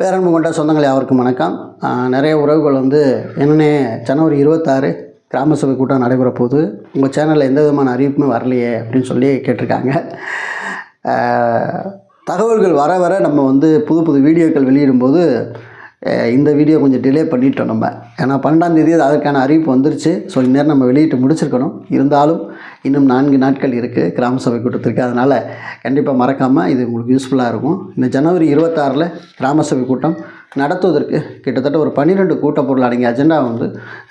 பேரன்பு கொண்ட சொந்தங்கள் யாருக்கும் வணக்கம். நிறைய உறவுகள் வந்து என்னென்ன ஜனவரி இருபத்தாறு கிராம சபை கூட்டம் நடைபெற போகுது. உங்கள் சேனலில் எந்த விதமான அறிவிப்புமே வரலையே அப்படின்னு சொல்லி கேட்டிருக்காங்க. தகவல்கள் வர வர நம்ம வந்து புது புது வீடியோக்கள் வெளியிடும்போது இந்த வீடியோ கொஞ்சம் டிலே பண்ணிட்டோம் நம்ம. ஏன்னா பன்னெண்டாம் தேதி அதற்கான அறிவிப்பு வந்துருச்சு. ஸோ இந்நேரம் நம்ம வெளியிட்டு முடிச்சிருக்கணும். இருந்தாலும் இன்னும் நான்கு நாட்கள் இருக்குது கிராம சபை கூட்டத்திற்கு. அதனால் கண்டிப்பாக மறக்காமல் இது உங்களுக்கு யூஸ்ஃபுல்லாக இருக்கும். இந்த ஜனவரி இருபத்தாறில் கிராம சபை கூட்டம் நடத்துவதற்கு கிட்டத்தட்ட ஒரு பன்னிரெண்டு கூட்டப்பொருள் அடங்கிய அஜெண்டா வந்து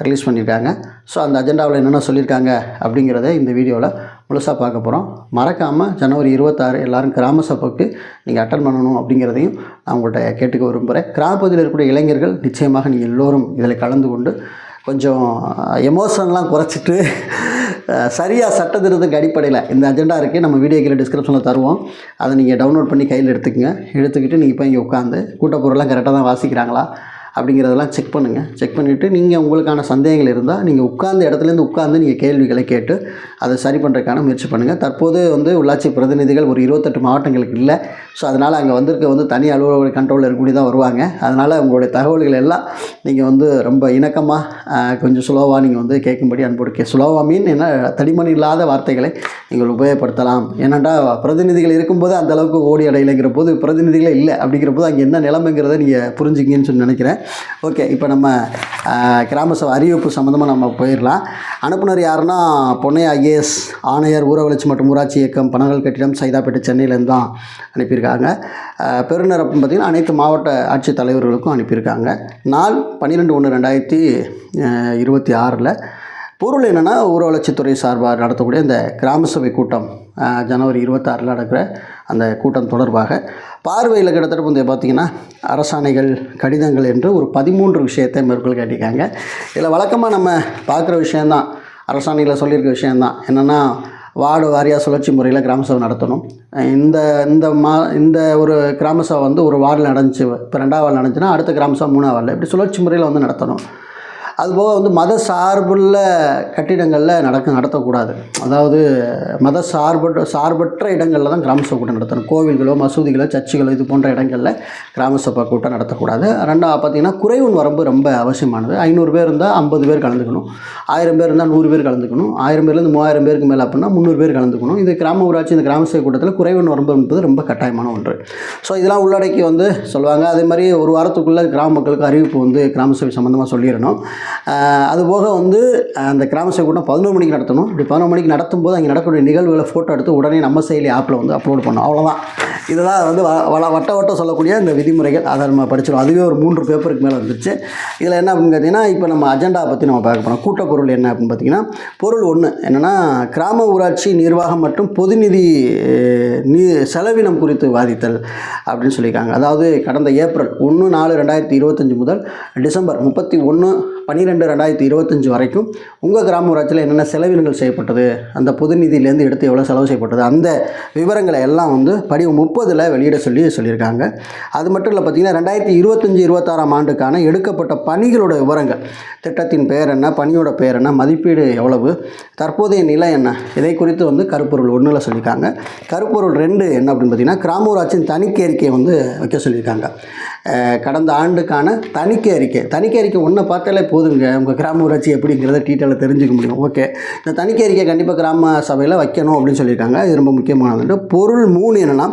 ரிலீஸ் பண்ணியிருக்காங்க. ஸோ அந்த அஜெண்டாவில் என்னென்ன சொல்லியிருக்காங்க அப்படிங்கிறத இந்த வீடியோவில் முழுசாக பார்க்க போகிறோம் மறக்காமல் ஜனவரி இருபத்தாறு எல்லாரும் கிராம சபைக்கு நீங்கள் அட்டன் பண்ணணும் அப்படிங்கிறதையும் நான் உங்கள்கிட்ட கேட்டுக்க விரும்புகிறேன் கிராமப்பகுதியில் இருக்கக்கூடிய இளைஞர்கள் நிச்சயமாக நீங்கள் எல்லோரும் இதில் கலந்து கொண்டு கொஞ்சம் எமோஷன்லாம் குறைச்சிட்டு சரியாக சட்டத்திட்டத்துக்கு அடிப்படையில் இந்த அஜெண்டா இருக்குது நம்ம வீடியோ கீழே டிஸ்கிரிப்ஷனில் தருவோம். அதை நீங்கள் டவுன்லோட் பண்ணி கையில் எடுத்துக்கங்க. எடுத்துக்கிட்டு நீங்கள் இப்போ இங்கே உட்காந்து கூட்டப்பொருள்லாம் கரெக்டாக தான் வாசிக்கிறாங்களா? அப்படிங்கிறதெல்லாம் செக் பண்ணுங்கள் செக் பண்ணிவிட்டு நீங்கள் உங்களுக்கான சந்தேகங்கள் இருந்தால் நீங்கள் உட்கார்ந்த இடத்துலேருந்து உட்கார்ந்து நீங்கள் கேள்விகளை கேட்டு அதை சரி பண்ணுறதுக்கான முயற்சி பண்ணுங்கள் தற்போது வந்து உள்ளாட்சி பிரதிநிதிகள் ஒரு இருபத்தெட்டு மாவட்டங்களுக்கு இல்லை. ஸோ அதனால் அங்கே வந்திருக்க வந்து தனி அலுவலக கண்ட்ரோலில் இருக்கக்கூடிய தான் வருவாங்க. அதனால் உங்களுடைய தகவல்கள் எல்லாம் நீங்கள் வந்து ரொம்ப இணக்கமாக கொஞ்சம் சுலோவாக நீங்கள் வந்து கேட்கும்படி அன்போடு சுலோவாக மீன் என்ன? தடிமணி இல்லாத வார்த்தைகளை நீங்கள் உபயோகப்படுத்தலாம். ஏன்னாண்டா பிரதிநிதிகள் இருக்கும்போது அந்த அளவுக்கு ஓடி அடையலைங்கிற போது பிரதிநிதிகளே இல்லை அப்படிங்கிற போது அங்கே என்ன நிலைமைங்கிறத நீங்கள் புரிஞ்சுக்கிங்கன்னு சொல்லி நினைக்கிறேன். ஓகே இப்போ நம்ம கிராம சபை அறிவிப்பு சம்மந்தமாக நம்ம போயிடலாம். அனுப்புனர் யாருன்னா பொன்னை ஐஏஎஸ் ஆணையர் ஊர வளர்ச்சி மற்றும் ஊராட்சி இயக்கம் பனகல் கட்டிடம் சைதாப்பேட்டை சென்னையிலேருந்து தான் அனுப்பியிருக்காங்க. பெருநர் அப்படின்னு பார்த்திங்கன்னா அனைத்து மாவட்ட ஆட்சித் தலைவர்களுக்கும் அனுப்பியிருக்காங்க. நாள் பன்னிரெண்டு ஒன்று ரெண்டாயிரத்தி இருபத்தி ஆறில் பொருள் என்னென்னா ஊர சார்பாக நடத்தக்கூடிய இந்த கிராம சபை கூட்டம் ஜனவரி இருபத்தாறில் நடக்கிற அந்த கூட்டம் தொடர்பாக பார்வையில் கிட்டத்தட்ட வந்து பார்த்திங்கன்னா அரசாணைகள் கடிதங்கள் என்று ஒரு பதிமூன்று விஷயத்தை மேற்கொள் கேட்டிருக்காங்க இதில் வழக்கமாக நம்ம பார்க்குற விஷயந்தான் அரசாணையில் சொல்லியிருக்க விஷயந்தான் என்னென்னா வார்டு வாரியாக சுழற்சி முறையில் கிராம சபை நடத்தணும். இந்த இந்த மா இந்த ஒரு கிராம சபை வந்து ஒரு வார்டில் நடந்துச்சு. இப்போ ரெண்டாவது வார்டு நடந்துச்சுன்னா அடுத்த கிராம சபை மூணாவது வார்டில். இப்படி சுழற்சி முறையில் வந்து நடத்தணும். அதுபோக வந்து மத சார்புள்ள கட்டிடங்களில் நடக்க நடத்தக்கூடாது. அதாவது மத சார்பற்ற சார்பற்ற இடங்களில் தான் கிராம சபை கூட்டம் நடத்தணும். கோவில்களோ மசூதிகளோ சர்ச்சுகளோ இது போன்ற இடங்களில் கிராம சபை கூட்டம் நடத்தக்கூடாது. ரெண்டாவது பார்த்திங்கன்னா குறைவுன் வரம்பு ரொம்ப அவசியமானது. ஐநூறு பேர் இருந்தால் ஐம்பது பேர் கலந்துக்கணும். ஆயிரம் பேர் இருந்தால் நூறு பேர் கலந்துக்கணும். ஆயிரம் பேர்லேருந்து மூவாயிரம் பேருக்கு மேலே அப்படின்னா முந்நூறு பேர் கலந்துக்கணும். இது கிராம ஊராட்சி இந்த கிராம சபை கூட்டத்தில் குறைவன் வரம்பு என்பது ரொம்ப கட்டாயமான ஒன்று. ஸோ இதெல்லாம் உள்ளடக்கி வந்து சொல்லுவாங்க. அதே மாதிரி ஒரு வாரத்துக்குள்ளே கிராம மக்களுக்கு அறிவிப்பு வந்து கிராம சபை சம்மந்தமாக சொல்லிடணும். அதுபோக வந்து அந்த கிராம சபை கூட்டம் பதினோரு மணிக்கு நடத்தணும். இப்படி பதினோரு மணிக்கு நடத்தும் போது அங்கே நடக்கக்கூடிய நிகழ்வுகளை ஃபோட்டோ எடுத்து உடனே நம்ம செயலி ஆப்பில் வந்து அப்லோட் பண்ணணும். அவ்வளோதான் இதெல்லாம் வந்து வ வள வட்ட வட்டம் சொல்லக்கூடிய இந்த விதிமுறைகள். அதை நம்ம படிச்சிடும் அதுவே ஒரு மூன்று பேப்பருக்கு மேலே வந்துருச்சு. இதில் என்ன அப்படின்னு பார்த்தீங்கன்னா இப்போ நம்ம அஜெண்டா பற்றி நம்ம பார்க்க போகிறோம் கூட்ட பொருள் என்ன அப்படின்னு பார்த்தீங்கன்னா பொருள் ஒன்று என்னென்னா கிராம ஊராட்சி நிர்வாகம் மற்றும் பொதுநிதி நீ செலவினம் குறித்து வாதித்தல் அப்படின்னு சொல்லியிருக்காங்க. அதாவது கடந்த ஏப்ரல் ஒன்று நாலு ரெண்டாயிரத்தி இருபத்தஞ்சி முதல் டிசம்பர் முப்பத்தி ஒன்று பன்னிரெண்டு ரெண்டாயிரத்தி இருபத்தஞ்சி வரைக்கும் உங்கள் கிராம ஊராட்சியில் என்னென்ன செலவினங்கள் செய்யப்பட்டது? அந்த பொது நிதியிலேருந்து எடுத்து எவ்வளோ செலவு செய்யப்பட்டது? அந்த விவரங்களை எல்லாம் வந்து படிவு முப்பதில் வெளியிட சொல்லி சொல்லியிருக்காங்க. அது மட்டும் இல்லை பார்த்தீங்கன்னா ரெண்டாயிரத்தி இருபத்தஞ்சி இருபத்தாறாம் ஆண்டுக்கான எடுக்கப்பட்ட பணிகளோட விவரங்கள். திட்டத்தின் பெயர் என்ன? பணியோட பெயர் என்ன? மதிப்பீடு எவ்வளவு? தற்போதைய நிலை என்ன? இதை குறித்து வந்து கருப்பொருள் ஒன்றில் சொல்லியிருக்காங்க. கருப்பொருள் ரெண்டு என்ன அப்படின்னு பார்த்தீங்கன்னா கிராம ஊராட்சியின் தணிக்கை அறிக்கையை வந்து வைக்க சொல்லியிருக்காங்க. கடந்த ஆண்டுக்கான தணிக்கை அறிக்கை. தணிக்கை அறிக்கை ஒன்றை பார்த்தாலே போதுங்க. உங்கள் கிராம ஊராட்சி எப்படிங்கிறத டீட்டெயிலாக தெரிஞ்சுக்க முடியும். ஓகே இந்த தணிக்கை அறிக்கை கண்டிப்பாக கிராம சபையில் வைக்கணும் அப்படின்னு சொல்லியிருக்காங்க. இது ரொம்ப முக்கியமானது. பொருள் மூணு என்னென்னா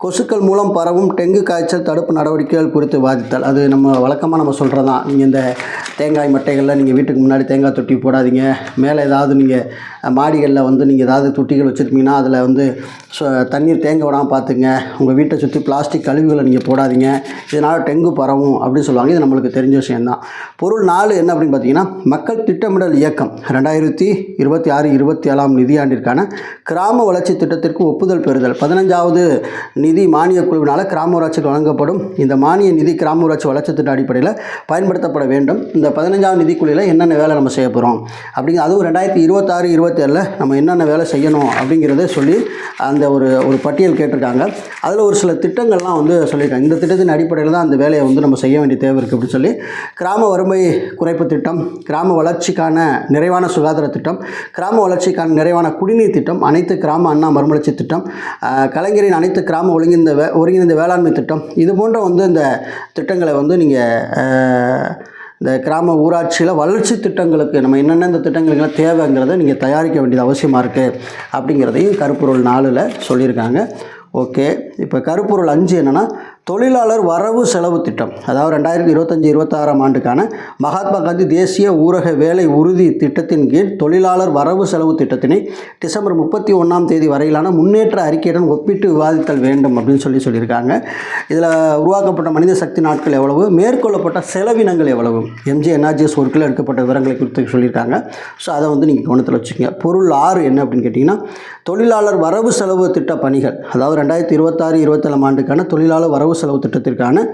கொசுக்கள் மூலம் பரவும் டெங்கு காய்ச்சல் தடுப்பு நடவடிக்கைகள் குறித்து வாதித்தல் அது நம்ம வழக்கமாக நம்ம சொல்கிறது தான் நீங்கள் இந்த தேங்காய் மட்டைகளில் நீங்கள் வீட்டுக்கு முன்னாடி தேங்காய் தொட்டி போடாதீங்க. மேலே ஏதாவது நீங்கள் மாடிகளில் வந்து நீங்கள் ஏதாவது தொட்டிகள் வச்சுருக்கீங்கன்னா அதில் வந்து சு- தண்ணீர் தேங்க விடாமல் பார்த்துங்க உங்கள் வீட்டை சுற்றி பிளாஸ்டிக் கழிவுகளை நீங்கள் போடாதீங்க. இதனால் டெங்கு பரவும் அப்படின்னு சொல்லுவாங்க. இது நம்மளுக்கு தெரிஞ்ச விஷயம்தான். பொருள் நாலு என்ன அப்படின்னு பார்த்தீங்கன்னா மக்கள் திட்டமிடல் இயக்கம். ரெண்டாயிரத்தி இருபத்தி ஆறு இருபத்தி ஏழாம் நிதியாண்டிற்கான கிராம வளர்ச்சி திட்டத்திற்கு ஒப்புதல் பெறுதல். பதினஞ்சாவது நிதி மானிய குழுவினால் கிராம ஊராட்சிக்கு வழங்கப்படும். இந்த மானிய நிதி கிராம ஊராட்சி வளர்ச்சி திட்ட அடிப்படையில் பயன்படுத்தப்பட வேண்டும். இந்த பதினஞ்சாவது நிதிக்குழுவில் என்னென்ன வேலை நம்ம செய்ய போகிறோம் அப்படிங்க அதுவும் ரெண்டாயிரத்தி இருபத்தாறு இருபத்தேழில் நம்ம என்னென்ன வேலை செய்யணும் அப்படிங்கிறத சொல்லி அந்த ஒரு ஒரு பட்டியல் கேட்டிருக்காங்க. அதில் ஒரு சில திட்டங்கள்லாம் வந்து சொல்லியிருக்காங்க. இந்த திட்டத்தின் அடிப்படையில் தான் அந்த வேலையை வந்து நம்ம செய்ய வேண்டிய தேவை இருக்குது அப்படின்னு சொல்லி. கிராம வறுமை குறைப்பு திட்டம் கிராம வளர்ச்சிக்கான நிறைவான சுகாதார திட்டம் கிராம வளர்ச்சிக்கான நிறைவான குடிநீர் திட்டம் அனைத்து கிராம அண்ணா மறுமலர்ச்சி திட்டம் கலைஞரின் அனைத்து கிராம ஒருங்கிணைந்த வே ஒருங்கிணைந்த வேளாண்மை திட்டம். இது போன்ற வந்து இந்த திட்டங்களை வந்து நீங்கள் இந்த கிராம ஊராட்சியில் வளர்ச்சி திட்டங்களுக்கு நம்ம என்னென்ன இந்த திட்டங்களுக்கெல்லாம் தேவைங்கிறத நீங்கள் தயாரிக்க வேண்டியது அவசியமாக இருக்குது அப்படிங்கிறதையும் கருப்பொருள் நாலில் சொல்லியிருக்காங்க. ஓகே. இப்போ கருப்பொருள் அஞ்சு என்னென்னா தொழிலாளர் வரவு செலவு திட்டம். அதாவது ரெண்டாயிரத்தி இருபத்தஞ்சி இருபத்தாறாம் ஆண்டுக்கான மகாத்மா காந்தி தேசிய ஊரக வேலை உறுதி திட்டத்தின் கீழ் தொழிலாளர் வரவு செலவு திட்டத்தினை டிசம்பர் முப்பத்தி ஒன்றாம் தேதி வரையிலான முன்னேற்ற அறிக்கையுடன் ஒப்பிட்டு விவாதித்தல் வேண்டும் அப்படின்னு சொல்லி சொல்லியிருக்காங்க. இதில் உருவாக்கப்பட்ட மனித சக்தி நாட்கள் எவ்வளவு? மேற்கொள்ளப்பட்ட செலவினங்கள் எவ்வளவு? எம்ஜி என்ஆர்ஜிஎஸ் ஒர்க்கில் எடுக்கப்பட்ட விவரங்களை குறித்து சொல்லியிருக்காங்க. ஸோ அதை வந்து நீங்கள் கவனத்தில் வச்சுக்கோங்க. பொருள் ஆறு என்ன அப்படின்னு கேட்டிங்கன்னா தொழிலாளர் வரவு செலவு திட்ட பணிகள். அதாவது ரெண்டாயிரத்தி இருபத்தாறு இருபத்தேழாம் ஆண்டுக்கான தொழிலாளர் வரவு செலவு திட்டத்திற்கான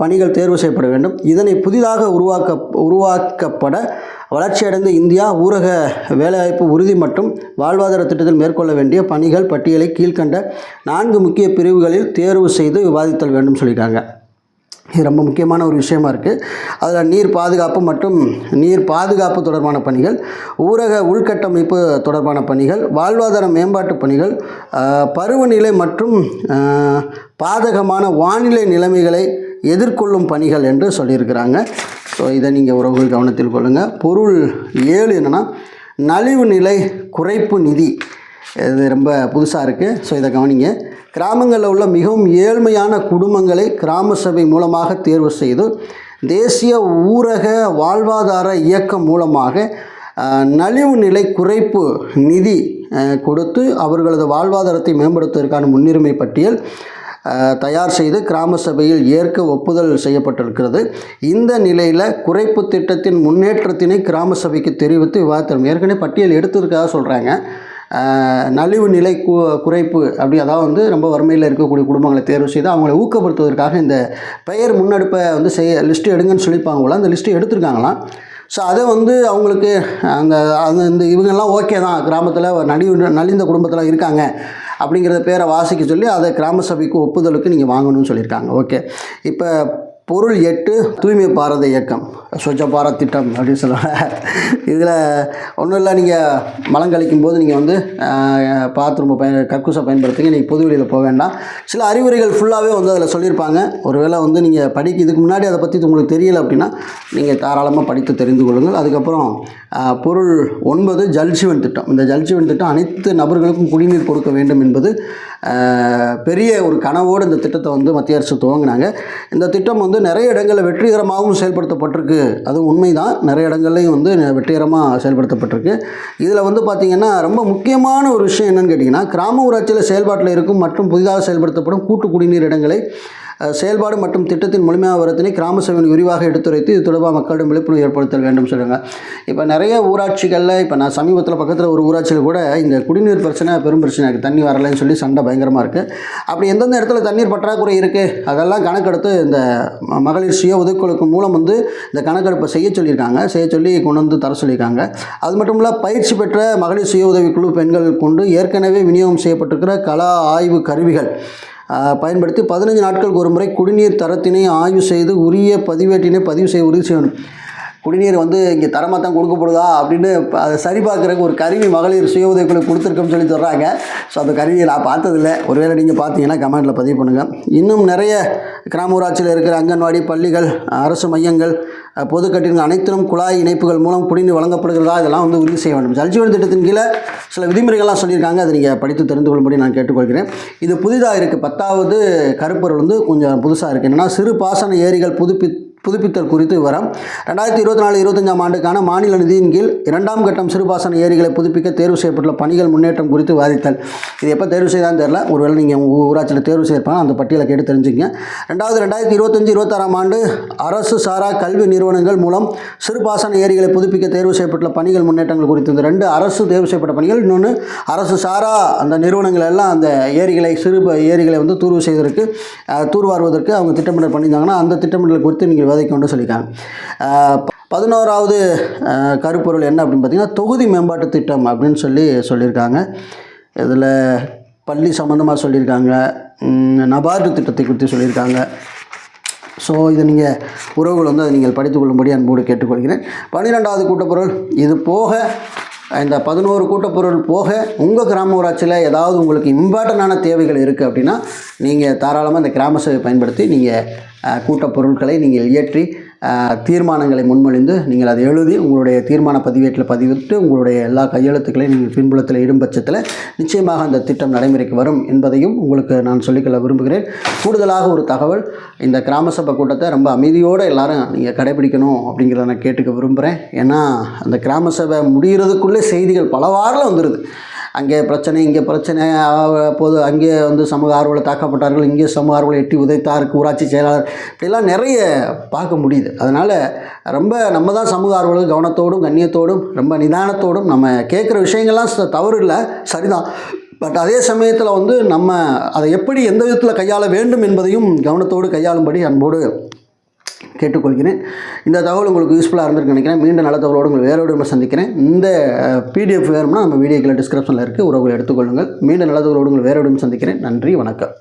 பணிகள் தேர்வு செய்யப்பட வேண்டும். இதனை புதிதாக உருவாக்க உருவாக்கப்பட வளர்ச்சியடைந்த இந்தியா ஊரக வேலைவாய்ப்பு உறுதி மற்றும் வாழ்வாதார திட்டத்தில் மேற்கொள்ள வேண்டிய பணிகள் பட்டியலை கீழ்கண்ட நான்கு முக்கிய பிரிவுகளில் தேர்வு செய்து விவாதித்தல் வேண்டும் சொல்லியிருக்காங்க. இது ரொம்ப முக்கியமான ஒரு விஷயமா இருக்குது அதில் நீர் பாதுகாப்பு மற்றும் நீர் பாதுகாப்பு தொடர்பான பணிகள் ஊரக உள்கட்டமைப்பு தொடர்பான பணிகள் வாழ்வாதார மேம்பாட்டு பணிகள் பருவநிலை மற்றும் பாதகமான வானிலை நிலைமைகளை எதிர்கொள்ளும் பணிகள் என்று சொல்லியிருக்கிறாங்க. ஸோ இதை நீங்கள் உறவுகள் கவனத்தில் கொள்ளுங்கள் பொருள் ஏழு என்னென்னா நலிவு நிலை குறைப்பு நிதி. இது ரொம்ப புதுசாக இருக்குது ஸோ இதை கவனிங்க. கிராமங்களில் உள்ள மிகவும் ஏழ்மையான குடும்பங்களை கிராம சபை மூலமாக தேர்வு செய்து தேசிய ஊரக வாழ்வாதார இயக்கம் மூலமாக நலிவு நிலை குறைப்பு நிதி கொடுத்து அவர்களது வாழ்வாதாரத்தை மேம்படுத்துவதற்கான முன்னுரிமை பட்டியல் தயார் செய்து கிராம சபையில் ஏற்க ஒப்புதல் செய்யப்பட்டிருக்கிறது. இந்த நிலையில் குறைப்பு திட்டத்தின் முன்னேற்றத்தினை கிராம சபைக்கு தெரிவித்து விவாதத்தரும் ஏற்கனவே பட்டியல் எடுத்ததுக்காக சொல்கிறாங்க நலிவு நிலை கு குறைப்பு அப்படி அதாவது வந்து ரொம்ப வறுமையில் இருக்கக்கூடிய குடும்பங்களை தேர்வு செய்து அவங்களை ஊக்கப்படுத்துவதற்காக இந்த பெயர் முன்னெடுப்பை வந்து செய்ய லிஸ்ட்டு எடுங்கன்னு சொல்லியிருப்பாங்க அந்த லிஸ்ட்டு எடுத்திருக்காங்களாம். ஸோ அதை வந்து அவங்களுக்கு அந்த அந்த இந்த இவங்கெல்லாம் ஓகே தான். கிராமத்தில் நலிவு நலிந்த குடும்பத்தில் இருக்காங்க அப்படிங்கிறத பேரை வாசிக்க சொல்லி அதை கிராம சபைக்கு ஒப்புதலுக்கு நீங்கள் வாங்கணும்னு சொல்லியிருக்காங்க. ஓகே இப்போ பொருள் எட்டு தூய்மை பாரத இயக்கம். ஸ்வச்ச பாரத் திட்டம் அப்படின்னு சொல்லுவாங்க. இதில் ஒன்றும் இல்லை நீங்கள் மலம் கழிக்கும் போது நீங்கள் வந்து பாத்ரூமை பயன் கக்கூசை பயன்படுத்துங்க. நீங்கள் பொது வெளியில் போக வேண்டாம். சில அறிவுரைகள் ஃபுல்லாகவே வந்து அதில் சொல்லியிருப்பாங்க. ஒருவேளை வந்து நீங்கள் படிக்க இதுக்கு முன்னாடி அதை பற்றி உங்களுக்கு தெரியல அப்படின்னா நீங்கள் தாராளமாக படித்து தெரிந்து கொள்ளுங்கள். அதுக்கப்புறம் பொருள் ஒன்பது ஜல்ஜீவன் திட்டம். இந்த ஜல்ஜீவன் திட்டம் அனைத்து நபர்களுக்கும் குடிநீர் கொடுக்க வேண்டும் என்பது பெரிய ஒரு கனவோடு இந்த திட்டத்தை வந்து மத்திய அரசு துவங்கினாங்க. இந்த திட்டம் வந்து நிறைய இடங்களில் வெற்றிகரமாகவும் செயல்படுத்தப்பட்டிருக்கு. அது உண்மைதான். நிறைய இடங்கள்லையும் வந்து வெற்றிகரமாக செயல்படுத்தப்பட்டிருக்கு. இதில் வந்து பார்த்திங்கன்னா ரொம்ப முக்கியமான ஒரு விஷயம் என்னென்னு கேட்டிங்கன்னா கிராம ஊராட்சியில் செயல்பாட்டில் இருக்கும் மற்றும் புதிதாக செயல்படுத்தப்படும் கூட்டு குடிநீர் இடங்களை செயல்பாடு மற்றும் திட்டத்தின் முழுமையாக வரத்தினை கிராம சபையின் விரிவாக எடுத்துரைத்து இது தொடர்பாக மக்களிடம் விழிப்புணர்வு ஏற்படுத்தல் வேண்டும் சொல்லுங்கள் இப்போ நிறைய ஊராட்சிகளில் இப்போ நான் சமீபத்தில் பக்கத்தில் ஒரு ஊராட்சியில் கூட இந்த குடிநீர் பிரச்சனை பெரும் பிரச்சனை இருக்குது தண்ணி வரலைன்னு சொல்லி சண்டை பயங்கரமாக இருக்குது அப்படி எந்தெந்த இடத்துல தண்ணீர் பற்றாக்குறை இருக்குது அதெல்லாம் கணக்கெடுத்து இந்த மகளிர் சுய உதவிக்குழுக்கு மூலம் வந்து இந்த கணக்கெடுப்பை செய்ய சொல்லியிருக்காங்க. செய்ய சொல்லி கொண்டு வந்து தர சொல்லியிருக்காங்க. அது மட்டும் இல்லை பயிற்சி பெற்ற மகளிர் சுய உதவிக்குழு பெண்கள் கொண்டு ஏற்கனவே விநியோகம் செய்யப்பட்டிருக்கிற கலா ஆய்வு கருவிகள். பயன்படுத்தி பதினஞ்சு நாட்களுக்கு ஒரு முறை குடிநீர் தரத்தினை ஆய்வு செய்து உரிய பதிவேட்டினை பதிவு செய்ய உறுதி செய்யணும் குடிநீர் வந்து இங்கே தரமாக தான் கொடுக்கப்படுதா அப்படின்னு அதை சரி பார்க்குறக்கு ஒரு கருவி மகளிர் சுய உதவிக்குழு கொடுத்துருக்கோம்னு சொல்லி சொல்கிறாங்க ஸோ அந்த கருவியை நான் பார்த்ததில்ல. ஒருவேளை நீங்கள் பார்த்தீங்கன்னா கமெண்ட்டில் பதிவு பண்ணுங்கள் இன்னும் நிறைய கிராம ஊராட்சியில் இருக்கிற அங்கன்வாடி பள்ளிகள் அரசு மையங்கள் பொது கட்டிடங்கள் அனைத்திலும் குழாய் இணைப்புகள் மூலம் குடிநீர் வழங்கப்படுகிறதா இதெல்லாம் வந்து உறுதி செய்ய வேண்டும். ஜல்ஜீவன் திட்டத்தின் கீழே சில விதிமுறைகள்லாம் சொல்லியிருக்காங்க. அதை நீங்கள் படித்து தெரிந்து கொள்ளும்படி நான் கேட்டுக்கொள்கிறேன். இது புதிதாக இருக்குது பத்தாவது கருப்பொருள் வந்து கொஞ்சம் புதுசாக இருக்குது என்னென்னா சிறு பாசன ஏரிகள் புதுப்பி புதுப்பித்தல் குறித்து விவரம். ரெண்டாயிரத்தி இருபத்தி நாலு இருபத்தஞ்சாம் ஆண்டுக்கான மாநில நிதியின் கீழ் இரண்டாம் கட்டம் சிறுபாசன ஏரிகளை புதுப்பிக்க தேர்வு செய்யப்பட்டுள்ள பணிகள் முன்னேற்றம் குறித்து விவாதித்தல். இது எப்போ தேர்வு செய்தான்னு தெரில ஒருவேளை நீங்கள் உங்கள் ஊராட்சியில் தேர்வு செய்யப்பாங்க அந்த பட்டியலை கேட்டு தெரிஞ்சுங்க ரெண்டாவது ரெண்டாயிரத்தி இருபத்தஞ்சி இருபத்தாறாம் ஆண்டு அரசு சாரா கல்வி நிறுவனங்கள் மூலம் சிறுபாசன ஏரிகளை புதுப்பிக்க தேர்வு செய்யப்பட்டுள்ள பணிகள் முன்னேற்றங்கள் குறித்து இந்த ரெண்டு அரசு தேர்வு செய்யப்பட்ட பணிகள். இன்னொன்று அரசு சாரா அந்த நிறுவனங்கள் எல்லாம் அந்த ஏரிகளை சிறு ஏரிகளை வந்து தூர்வு செய்வதற்கு தூர்வாருவதற்கு அவங்க திட்டமிடல் பண்ணியிருந்தாங்கன்னா அந்த திட்டமிடல் குறித்து நீங்கள் விவாதிக்கணும்னு சொல்லியிருக்காங்க. பதினோராவது கருப்பொருள் என்ன அப்படின்னு பார்த்தீங்கன்னா தொகுதி மேம்பாட்டு திட்டம் அப்படின்னு சொல்லி சொல்லியிருக்காங்க. இதில் பள்ளி சம்மந்தமாக சொல்லியிருக்காங்க. நபார்டு திட்டத்தை குறித்து சொல்லியிருக்காங்க. ஸோ இதை நீங்கள் உறவுகள் வந்து அதை நீங்கள் படித்துக்கொள்ளும்படி அன்போடு கேட்டுக்கொள்கிறேன். பன்னிரெண்டாவது கூட்டப்பொருள் இது போக இந்த பதினோரு கூட்டப்பொருள் போக உங்கள் கிராம ஊராட்சியில் ஏதாவது உங்களுக்கு இம்பார்ட்டண்டான தேவைகள் இருக்குது அப்படின்னா நீங்கள் தாராளமாக இந்த கிராம சேவை பயன்படுத்தி நீங்கள் கூட்டப்பொருட்களை நீங்கள் இயற்றி தீர்மானங்களை முன்மொழிந்து நீங்கள் அதை எழுதி உங்களுடைய தீர்மான பதிவேட்டில் பதிவிட்டு உங்களுடைய எல்லா கையெழுத்துக்களையும் நீங்கள் பின்புலத்தில் இடும் பட்சத்தில் நிச்சயமாக அந்த திட்டம் நடைமுறைக்கு வரும் என்பதையும் உங்களுக்கு நான் சொல்லிக்கொள்ள விரும்புகிறேன். கூடுதலாக ஒரு தகவல் இந்த கிராம சபை கூட்டத்தை ரொம்ப அமைதியோடு எல்லாரும் நீங்கள் கடைபிடிக்கணும் அப்படிங்கிறத நான் கேட்டுக்க விரும்புகிறேன். ஏன்னா அந்த கிராம சபை முடிகிறதுக்குள்ளே செய்திகள் பலவாரில் வந்துடுது அங்கே பிரச்சனை இங்கே பிரச்சனை அஹ் பொது அங்கே வந்து சமூக ஆர்வலை தாக்கப்பட்டார்கள் இங்கே சமூக ஆர்வலை எட்டி உதைத்தாருக்கு ஊராட்சி செயலாளர். இப்படிலாம் நிறைய பார்க்க முடியுது. அதனால் ரொம்ப நம்ம தான் சமூக ஆர்வலர்கள் கவனத்தோடும் கண்ணியத்தோடும் ரொம்ப நிதானத்தோடும் நம்ம கேட்குற விஷயங்கள்லாம் ச- தவறு இல்லை சரிதான். பட் அதே சமயத்தில் வந்து நம்ம அதை எப்படி எந்த விதத்தில் கையாள வேண்டும் என்பதையும் கவனத்தோடு கையாளும்படி அன்போடு கேட்டுக்கொள்கிறேன். இந்த தகவல் உங்களுக்கு யூஸ்ஃபுல்லாக இருந்திருக்கு நினைக்கிறேன். மீண்டும் நல்ல தகவலோடு உங்கள் வேறோடு நம்ம சந்திக்கிறேன். இந்த பிடிஎஃப் வேணும்னா நம்ம வீடியோக்கில் டிஸ்கிரிப்ஷனில் இருக்குது உறவுகளை எடுத்துக்கொள்ளுங்கள். மீண்டும் நல்ல தகவலோடு உங்கள் வேறோடு சந்திக்கிறேன். நன்றி வணக்கம்.